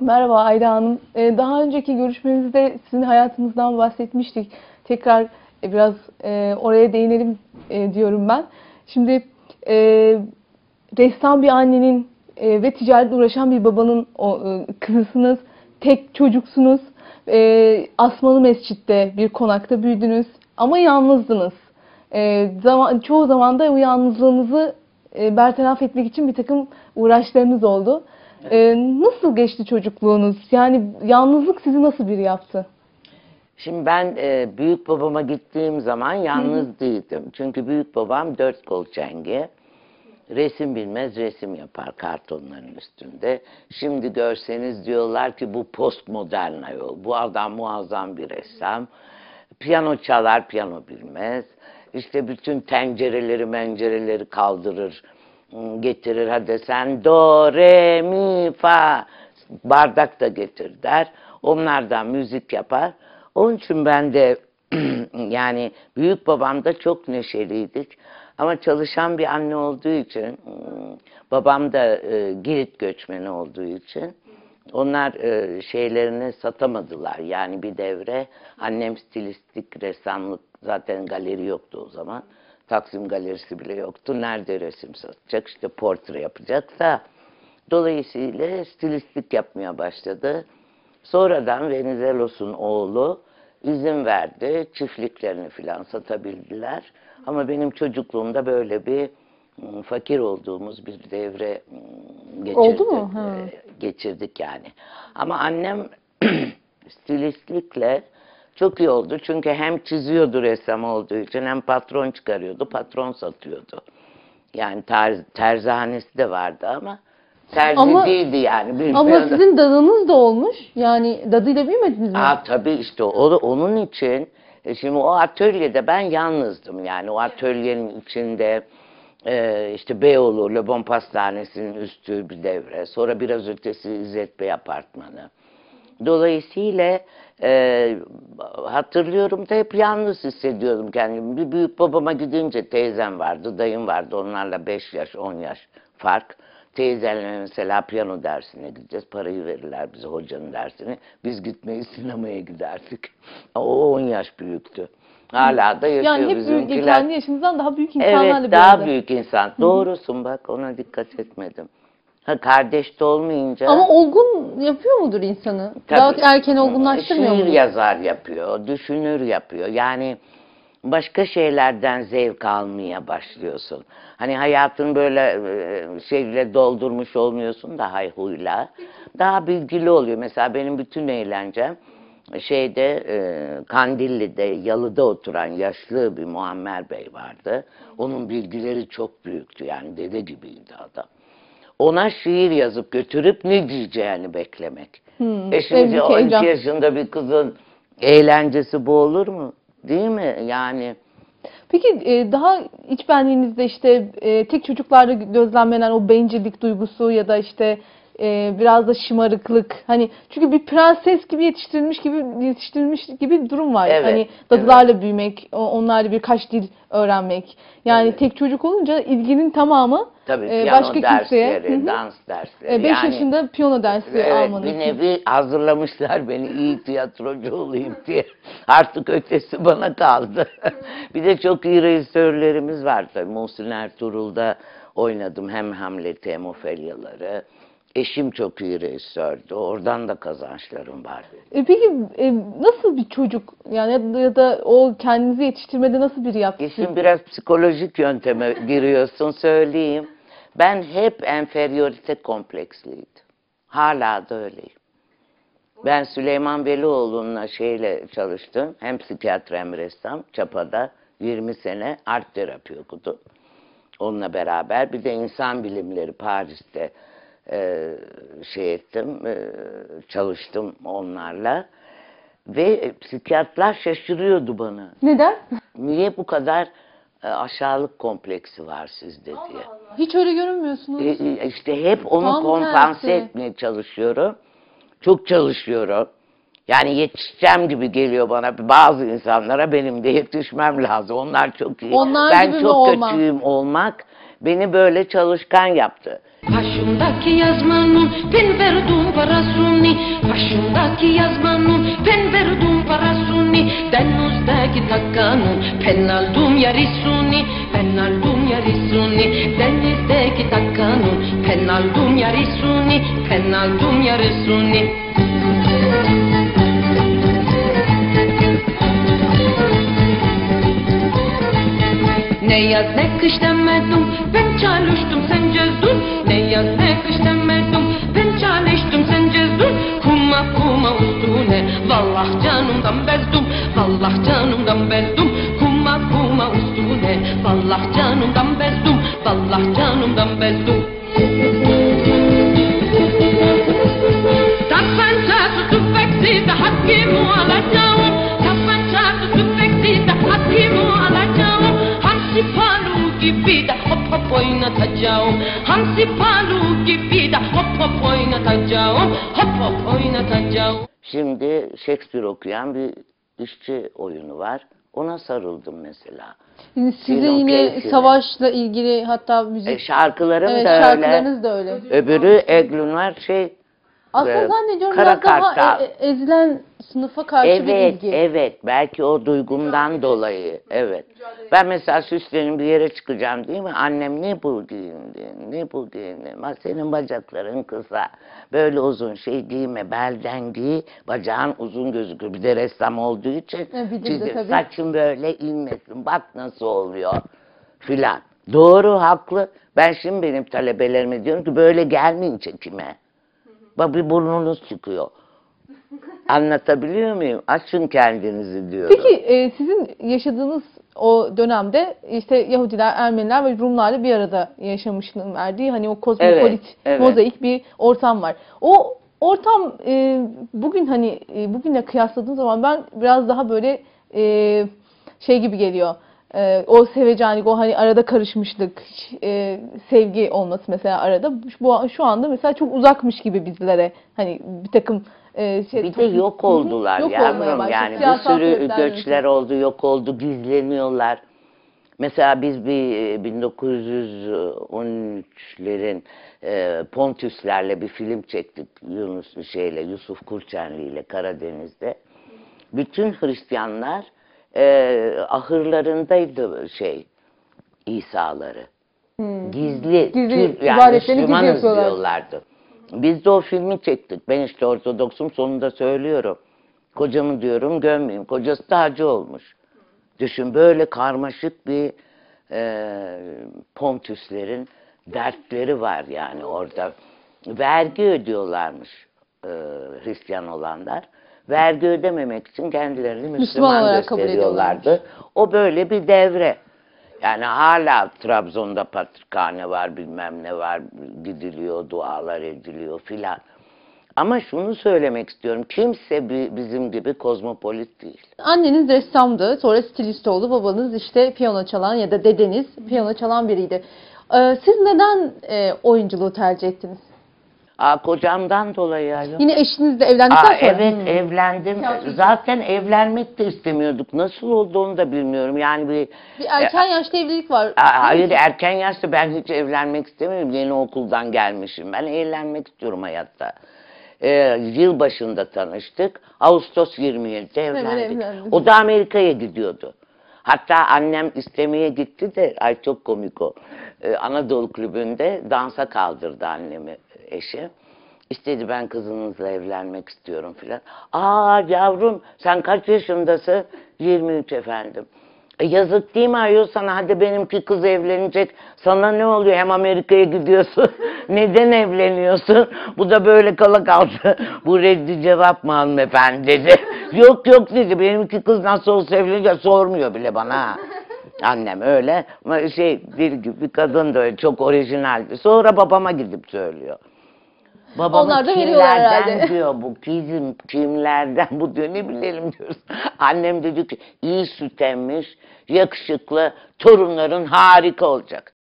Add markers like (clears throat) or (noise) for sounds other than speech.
Merhaba Ayda Hanım. Ee, Daha önceki görüşmemizde sizin hayatınızdan bahsetmiştik. Tekrar e, biraz e, oraya değinelim e, diyorum ben. Şimdi e, ressam bir annenin e, ve ticaretle uğraşan bir babanın o, e, kızısınız. Tek çocuksunuz. E, Asmalı Mescid'de bir konakta büyüdünüz. Ama yalnızdınız. E, zaman, çoğu zaman da o yalnızlığınızı e, bertaraf etmek için bir takım uğraşlarınız oldu. E, nasıl geçti çocukluğunuz? Yani yalnızlık sizi nasıl biri yaptı? Şimdi ben e, büyük babama gittiğim zaman yalnız değildim. Çünkü büyük babam dört kol çengi. Resim bilmez resim yapar kartonların üstünde. Şimdi görseniz diyorlar ki bu postmodern ayol. Bu adam muazzam bir ressam. Piyano çalar, piyano bilmez. İşte bütün tencereleri, mencereleri kaldırır, getirir. Hadi sen do, re, mi, fa. Bardak da getir der. Onlardan müzik yapar. Onun için ben de (clears throat) yani büyük babam da çok neşeliydik. Ama çalışan bir anne olduğu için, ım, babam da e, Girit göçmeni olduğu için onlar e, şeylerini satamadılar. Yani bir devre annem stilistik ressamlık zaten galeri yoktu o zaman. Taksim galerisi bile yoktu. Nerede resim satacak? İşte portre yapacaksa. Dolayısıyla stilistlik yapmaya başladı. Sonradan Venizelos'un oğlu izin verdi. Çiftliklerini filan satabildiler. Ama benim çocukluğumda böyle bir mm, fakir olduğumuz bir devre geçirdik. Oldu mu? Ha. Geçirdik yani. Ama annem (clears throat) stilistlikle çok iyi oldu. Çünkü hem çiziyordu ressam olduğu için hem patron çıkarıyordu, patron satıyordu. Yani ter, terzanesi de vardı ama terzi Ama- değildi yani. Ama bilmiyorum. sizin dadınız da olmuş. Yani dadıyla büyümediniz mi? Aa, tabii işte o, onun için e, şimdi o atölyede ben yalnızdım yani o atölyenin içinde e, işte Beyoğlu Le Bon Pastanesi'nin üstü bir devre sonra biraz ötesi İzzet Bey apartmanı. Dolayısıyla e, hatırlıyorum da hep yalnız hissediyordum kendimi. Bir büyük babama gidince teyzem vardı, dayım vardı. Onlarla 5 yaş, 10 yaş fark. Teyzenle mesela piyano dersine gideceğiz. Parayı verirler bize hocanın dersini. Biz gitmeyi (laughs) sinemaya giderdik. O 10 yaş büyüktü. Hala da yaşıyor yani hep büyük, kendi yaşınızdan daha büyük insanlarla Evet daha büyük insan. Doğrusun bak ona dikkat etmedim. Ha kardeş de olmayınca. Ama olgun yapıyor mudur insanı? Tabii. Daha erken olgunlaştırmıyor Şiir mudur? yazar yapıyor, düşünür yapıyor. Yani başka şeylerden zevk almaya başlıyorsun. Hani hayatın böyle e, şeyle doldurmuş olmuyorsun da hayhuyla. Daha bilgili oluyor. Mesela benim bütün eğlencem şeyde e, Kandilli'de yalıda oturan yaşlı bir Muammer Bey vardı. Onun bilgileri çok büyüktü yani dede gibiydi adam. Ona şiir yazıp götürüp ne diyeceğini beklemek. Hmm, E şimdi büyük 12 heyecan. yaşında bir kızın eğlencesi bu olur mu? Değil mi? Yani Peki e, daha iç benliğinizde işte e, tek çocuklarda gözlemlenen o bencillik duygusu ya da işte e, biraz da şımarıklık hani çünkü bir prenses gibi yetiştirilmiş gibi yetiştirilmiş gibi bir durum var. Evet, Hani dadılarla büyümek, o- onlarla birkaç dil öğrenmek. Yani Evet. tek çocuk olunca ilginin tamamı tabii e, başka kimseye dersleri, Hı hı. dans dersleri. 5 yani, yaşında piyano dersi Evet, almanız. bir nevi hazırlamışlar beni iyi tiyatrocu olayım diye. (laughs) Artık ötesi bana kaldı. (laughs) bir de çok iyi rejisörlerimiz var tabii. Muhsin Ertuğrul'da oynadım hem Hamlet'i hem Ofelia'ları. Eşim çok iyi rejisördü. Oradan da kazançlarım var. E peki e, nasıl bir çocuk yani ya da, ya da o kendinizi yetiştirmede nasıl biri yaptı? İşin biraz psikolojik yönteme (laughs) giriyorsun söyleyeyim. Ben hep enferiorite kompleksliydim. Hala da öyleyim. Ben Süleyman Velioğlu'nla şeyle çalıştım. Hem psikiyatri hem ressam. Çapa'da 20 sene art terapi okudum. Onunla beraber bir de insan bilimleri Paris'te e, şey ettim, e, çalıştım onlarla. Ve psikiyatrlar şaşırıyordu bana. Neden? Niye bu kadar e, aşağılık kompleksi var sizde diye. Hiç öyle görünmüyorsunuz. E, e, işte hep onu Tam kompanse tersi. etmeye çalışıyorum. Çok çalışıyorum. Yani yetişeceğim gibi geliyor bana. Bazı insanlara benim de yetişmem lazım. Onlar çok iyi. Onlar ben gibi mi çok olmak? kötüyüm olmak beni böyle çalışkan yaptı. Başımdaki yazmanın ben verdim parasını. Başımdaki yazmanın ben verdim parasını. Denizdeki takkanın ben aldım yarısını. Ben aldım yarısını. Denizdeki takkanın ben aldım yarısını. Ben aldım yarısını Ne yaz ne kış demedim. Ben çalıştım sen cezdun Ne yaz ne kış demedim. Ben çalıştım sen cezdun Kuma kuma üstüne. Vallah canımdan bezdum Vallah canımdan bezdum Kuma kuma üstüne. Vallah canımdan bezdum Vallah canımdan bezdum Hamsi palu gibi de hop hop oynatacağım Hop hop oynatacağım Şimdi Shakespeare okuyan bir işçi oyunu var. Ona sarıldım mesela. Şimdi Size Film, yine keyifli. savaşla ilgili hatta müzik E, şarkılarım evet, da öyle. şarkılarınız da öyle. Öbürü Eglunlar şey Aslında e, zannediyorum Kara biraz daha Kartal. e- e- ezilen sınıfa karşı bir Evet, ilgi. evet. Belki o duygumdan dolayı. Evet. Ben mesela süslenip bir yere çıkacağım değil mi? Annem ne bu giyindin, ne bu giyindin? Bak senin bacakların kısa. Böyle uzun şey giyme, belden giy. Bacağın uzun gözüküyor. Bir de ressam olduğu için. E, bir de çizim, tabii. saçın böyle inmesin. Bak nasıl oluyor filan. Doğru, haklı. Ben şimdi benim talebelerime diyorum ki böyle gelmeyin çekime. Bir burnunuz çıkıyor. Anlatabiliyor muyum? Açın kendinizi diyorum. Peki e, sizin yaşadığınız o dönemde işte Yahudiler, Ermeniler ve Rumlarla bir arada yaşamışlığın verdiği hani o kozmopolit, Evet, evet. mozaik bir ortam var. O ortam e, bugün hani e, bugünle kıyasladığım zaman ben biraz daha böyle e, şey gibi geliyor. E, o sevecenlik, o hani arada karışmışlık, e, sevgi olması mesela arada bu şu anda mesela çok uzakmış gibi bizlere hani bir takım e, şey, Bir de yok oldular Yok yavrum yani bir sürü göçler oldu yok oldu gizleniyorlar. Mesela biz bir e, 1913'lerin e, Pontuslerle bir film çektik Yunus şeyle Yusuf Kurçenli ile Karadeniz'de. Bütün Hristiyanlar e, ahırlarındaydı şey İsa'ları. Gizli, Gizli Türk, yani Müslümanız diyorlardı. Biz de o filmi çektik. Ben işte Ortodoksum sonunda söylüyorum. Kocamı diyorum gömmeyeyim. Kocası da hacı olmuş. Düşün böyle karmaşık bir e, Pontuslerin dertleri var yani orada. Vergi ödüyorlarmış e, Hristiyan olanlar. Vergi ödememek için kendilerini Müslüman, Müslüman olarak kabul gösteriyorlardı. O böyle bir devre. Yani hala Trabzon'da patrikhane var, bilmem ne var, gidiliyor, dualar ediliyor filan. Ama şunu söylemek istiyorum, kimse bi- bizim gibi kozmopolit değil. Anneniz ressamdı, sonra stilist oldu. Babanız işte piyano çalan ya da dedeniz piyano çalan biriydi. Ee, siz neden e, oyunculuğu tercih ettiniz? Aa, kocamdan dolayı yani. Yine eşinizle evlendikten Aa, sonra. evet Hmm. evlendim. Zaten evlenmek de istemiyorduk. Nasıl oldu onu da bilmiyorum. Yani bir Bir erken yaşta evlilik var. Aa, Hayır erken yaşta ben hiç evlenmek istemiyorum. Yeni okuldan gelmişim. Ben eğlenmek istiyorum hayatta. Ee, yıl başında tanıştık. Ağustos 27'de evlendik. evlendiniz. O da Amerika'ya gidiyordu. Hatta annem istemeye gitti de ay çok komik o. Ee, Anadolu kulübünde dansa kaldırdı annemi eşi. İstedi ben kızınızla evlenmek istiyorum filan. Aa yavrum sen kaç yaşındasın? 23 efendim. E, yazık değil mi ayol sana? Hadi benimki kız evlenecek. Sana ne oluyor? Hem Amerika'ya gidiyorsun. (laughs) Neden evleniyorsun? Bu da böyle kala kaldı. (laughs) Bu reddi cevap mı hanımefendi dedi. (laughs) yok yok dedi. Benimki kız nasıl olsa evlenecek sormuyor bile bana. Annem öyle. Ama Şey bir bir kadın da öyle çok orijinaldi. Sonra babama gidip söylüyor. Babamı Onlar da veriyorlar kimlerden herhalde. (laughs) diyor bu kızım kimlerden bu diyor ne bilelim diyoruz. Annem dedi ki iyi süt emmiş, yakışıklı, torunların harika olacak.